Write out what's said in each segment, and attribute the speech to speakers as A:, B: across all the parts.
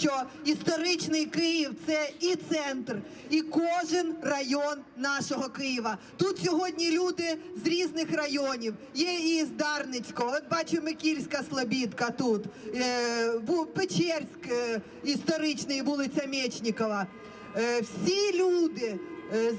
A: що історичний Київ це і центр, і кожен район нашого Києва. Тут сьогодні люди з різних районів. Є і з Дарницького. От бачу Микільська Слобідка тут, е, Печерськ, е, історичний вулиця Мечникова. Е, Всі люди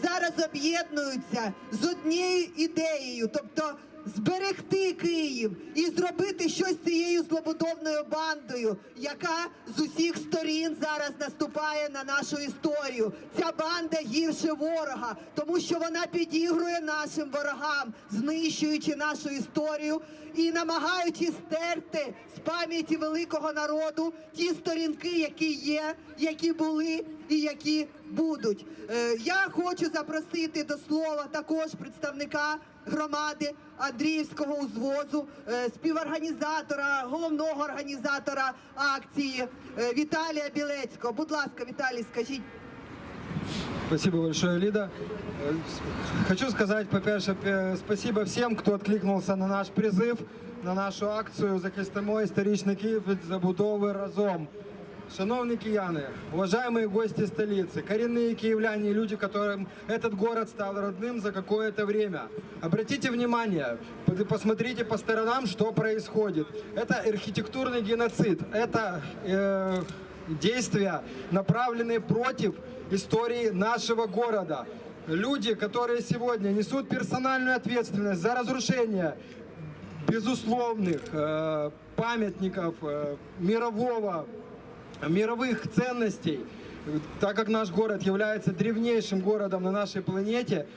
A: зараз об'єднуються з однією ідеєю, тобто зберегти Київ і зробити щось з цією злобудовною бандою, яка з усіх сторін зараз наступає на нашу історію. Ця банда гірше ворога, тому що вона підігрує нашим ворогам, знищуючи нашу історію і намагаючись стерти з пам'яті великого народу ті сторінки, які є, які були і які будуть. Е, Я хочу запросити до слова також представника громади Андріївського узвозу, е, співорганізатора, головного організатора акції е, Віталія Білецького. Будь ласка, Віталій, скажіть.
B: Спасибо большое, Лида. Э, Хочу сказать, по-перше, пе- спасибо всем, кто откликнулся на наш призыв, на нашу акцію «Захистимо історичний Київ від забудови разом». Шановні кияни, уважаемые гости столицы, коренные киевляне и люди, которым этот город стал родным за какое-то время. Обратите внимание, посмотрите по сторонам, что происходит. Это архитектурный геноцид, это э, действия, направленные против истории нашего города. Люди, которые сегодня несут персональную ответственность за разрушение безусловных э, памятников э, мирового, мировых ценностей, так как наш город является древнейшим городом на нашей планете,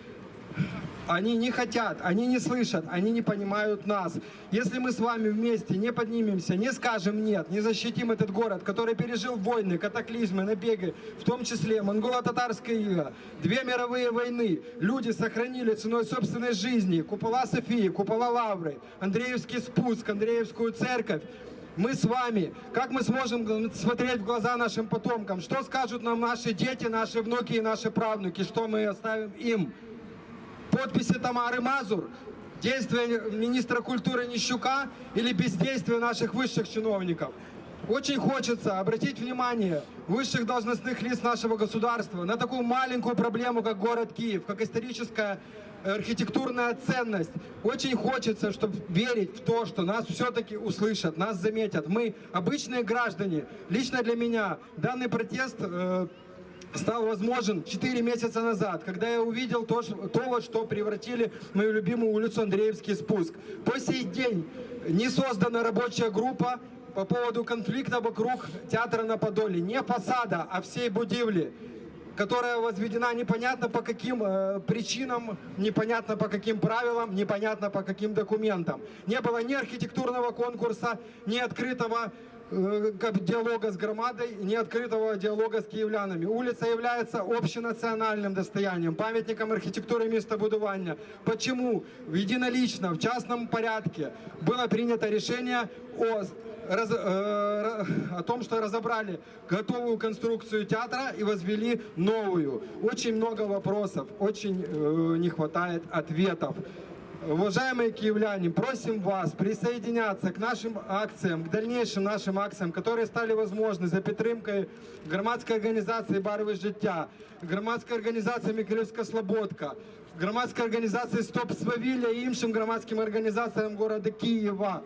B: они не хотят, они не слышат, они не понимают нас. Если мы с вами вместе не поднимемся, не скажем нет, не защитим этот город, который пережил войны, катаклизмы, набеги, в том числе монголо-татарская ига, две мировые войны, люди сохранили ценой собственной жизни купола Софии, купола Лавры, Андреевский спуск, Андреевскую церковь, мы с вами, как мы сможем смотреть в глаза нашим потомкам, что скажут нам наши дети, наши внуки и наши правнуки, что мы оставим им? подписи Тамары Мазур, действия министра культуры Нищука или бездействие наших высших чиновников. Очень хочется обратить внимание высших должностных лиц нашего государства на такую маленькую проблему, как город Киев, как историческая архитектурная ценность. Очень хочется, чтобы верить в то, что нас все-таки услышат, нас заметят. Мы обычные граждане. Лично для меня данный протест э, стал возможен 4 месяца назад, когда я увидел то, то, что превратили мою любимую улицу Андреевский спуск. По сей день не создана рабочая группа по поводу конфликта вокруг театра на Подоле. Не фасада, а всей будивли которая возведена непонятно по каким э, причинам, непонятно по каким правилам, непонятно по каким документам. Не было ни архитектурного конкурса, ни открытого э, как диалога с громадой, ни открытого диалога с киевлянами. Улица является общенациональным достоянием, памятником архитектуры местобудования. Почему единолично, в частном порядке было принято решение о раз- э, ра- о том, что разобрали готовую конструкцию театра и возвели новую. Очень много вопросов, очень э, не хватает ответов. Уважаемые киевляне, просим вас присоединяться к нашим акциям, к дальнейшим нашим акціям, которые стали возможны за підтримкою громадської організації «Барви життя», громадської організації «Миколаївська Слободка», громадської організації «Стоп Свавілля» і іншим громадським організаціям города Києва.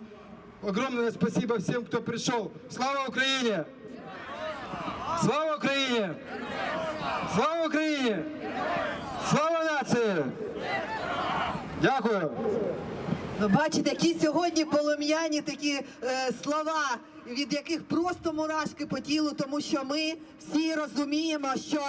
B: Огромное спасибо всем, кто пришел. Слава Украине! Слава Украине! Слава Україні! Слава нації! Дякую!
A: Ви бачите, які сьогодні полум'яні такі е, слова, від яких просто мурашки по тілу, тому що ми всі розуміємо, що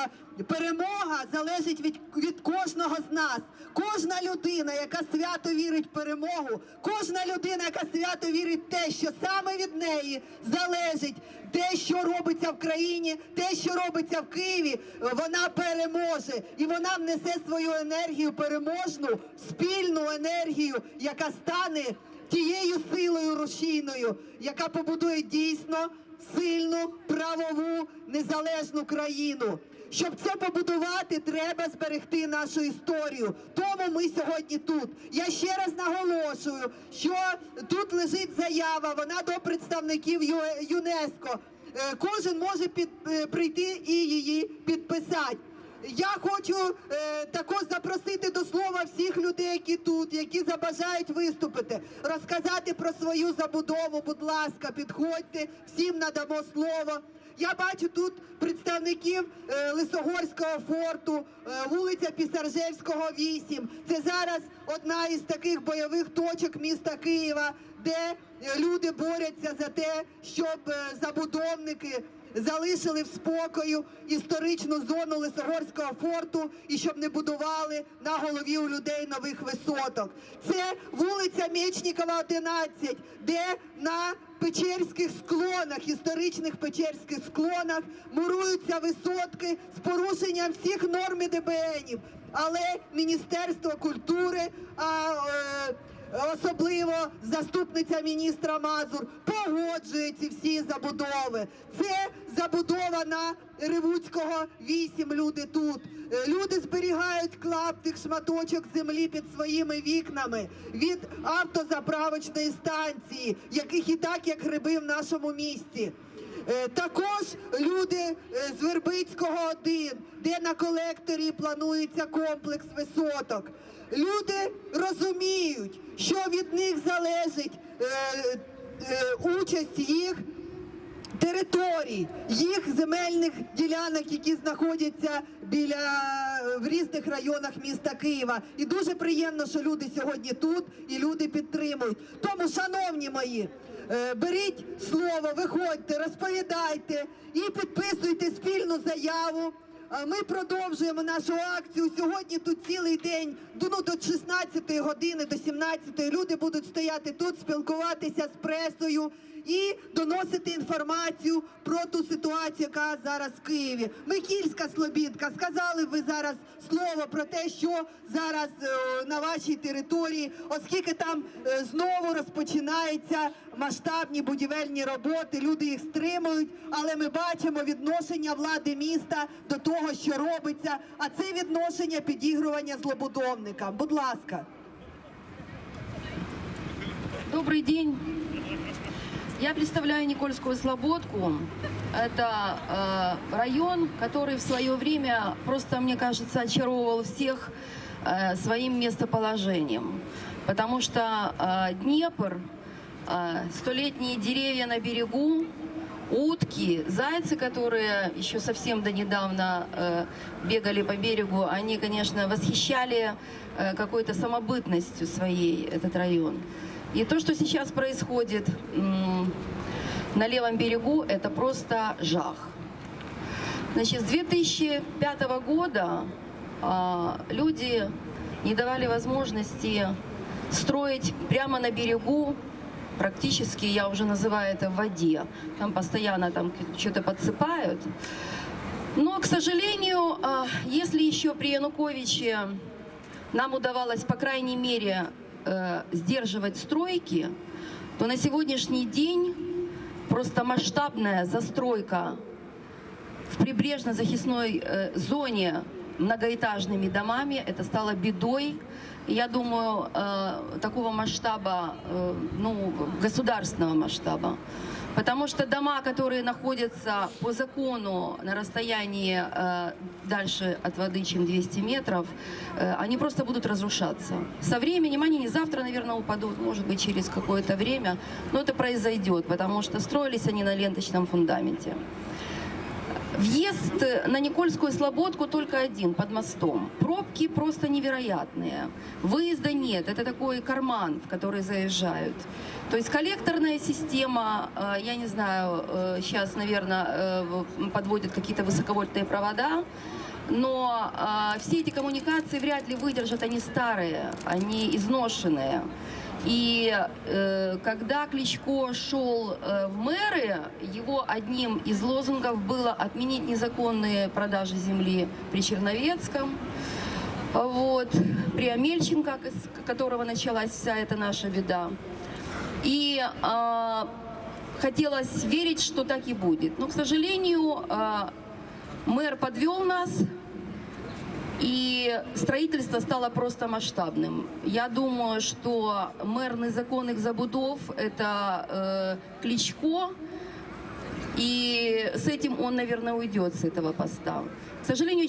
A: перемога залежить від, від кожного з нас. Кожна людина, яка свято вірить в перемогу, кожна людина, яка свято вірить в те, що саме від неї залежить те, що робиться в країні, те, що робиться в Києві, вона переможе і вона внесе свою енергію переможну, спільну енергію, яка стане тією силою рушійною, яка побудує дійсно сильну, правову, незалежну країну. Щоб це побудувати, треба зберегти нашу історію. Тому ми сьогодні тут. Я ще раз наголошую, що тут лежить заява, вона до представників ЮНЕСКО. е, кожен може під, е, прийти і її підписати. Я хочу е, також запросити до слова всіх людей, які тут, які забажають виступити, розказати про свою забудову. Будь ласка, підходьте, всім надамо слово. Я бачу тут представників е, Лисогорського форту, е, вулиця Пісаржевського, 8. Це зараз одна із таких бойових точок міста Києва, де е, люди борються за те, щоб е, забудовники залишили в спокою історичну зону Лисогорського форту і щоб не будували на голові у людей нових висоток. Це вулиця Мечникова, 11, де на Печерських склонах, історичних Печерських склонах муруються висотки з порушенням всіх норм і ДБНів. Але Міністерство культури, а, е, особливо заступниця міністра Мазур, погоджує ці всі забудови. Це забудова на Ревуцького 8, люди тут. Е, Люди зберігають клаптик, шматочок землі під своїми вікнами від автозаправочної станції, яких і так як гриби в нашому місті. Е, Також люди е, з Вербицького 1, де на колекторі планується комплекс висоток. Люди розуміють, що від них залежить е, участь їх територій, їх земельних ділянок, які знаходяться біля в різних районах міста Києва. І дуже приємно, що люди сьогодні тут і люди підтримують. Тому, шановні мої, беріть слово, виходьте, розповідайте і підписуйте спільну заяву. Ми продовжуємо нашу акцію. Сьогодні тут цілий день до ну, до 16 години, до 17 люди будуть стояти тут, спілкуватися з пресою і доносити інформацію про ту ситуацію, яка зараз в Києві. Микільська Слобідка, сказали ви зараз слово про те, що зараз е, на вашій території, оскільки там е, знову розпочинаються масштабні будівельні роботи, люди їх стримують, але ми бачимо відношення влади міста до того, що робиться. А це відношення підігрування злобудовникам. Будь ласка.
C: Добрый день. Я представляю Никольскую Слободку. Это э, район, который в свое время просто, мне кажется, очаровывал всех э, своим местоположением. Потому что э, Днепр, э, столетние деревья на берегу, утки, зайцы, которые еще совсем до недавно э, бегали по берегу, они, конечно, восхищали э, какой-то самобытностью своей этот район. И то, что сейчас происходит на левом берегу, это просто жах. Значит, с 2005 года а, люди не давали возможности строить прямо на берегу, практически, я уже называю это в воде. Там постоянно там что-то подсыпают. Но, к сожалению, а, если еще при Януковиче нам удавалось, по крайней мере, э, сдерживать стройки, то на сегодняшний день просто масштабная застройка в прибрежно-захисной э, зоне многоэтажными домами. Это стало бедой. И Я думаю, э, такого масштаба, э, ну, государственного масштаба. Потому что дома, которые находятся по закону на расстоянии э, дальше от воды, чем 200 метров, э, они просто будут разрушаться. Со временем они не завтра, наверное, упадут, может быть, через какое-то время, но это произойдет, потому что строились они на ленточном фундаменте. Въезд на Никольскую Слободку только один, под мостом. Пробки просто невероятные. Выезда нет, это такой карман, в который заезжают. То есть коллекторная система, э, я не знаю, э, сейчас, наверное, подводят какие-то высоковольтные провода, но э, все эти коммуникации вряд ли выдержат, они старые, они изношенные. И э, когда Кличко шел э, в мэры, его одним из лозунгов было отменить незаконные продажи земли при Черновецком, вот, при Амельченко, с которого началась вся эта наша беда. И э, хотелось верить, что так и будет. Но, к сожалению, э, мэр подвел нас, и строительство стало просто масштабным. Я думаю, что мэр незаконных забудов – это э, Кличко. И с этим он, наверное, уйдет с этого поста. К сожалению,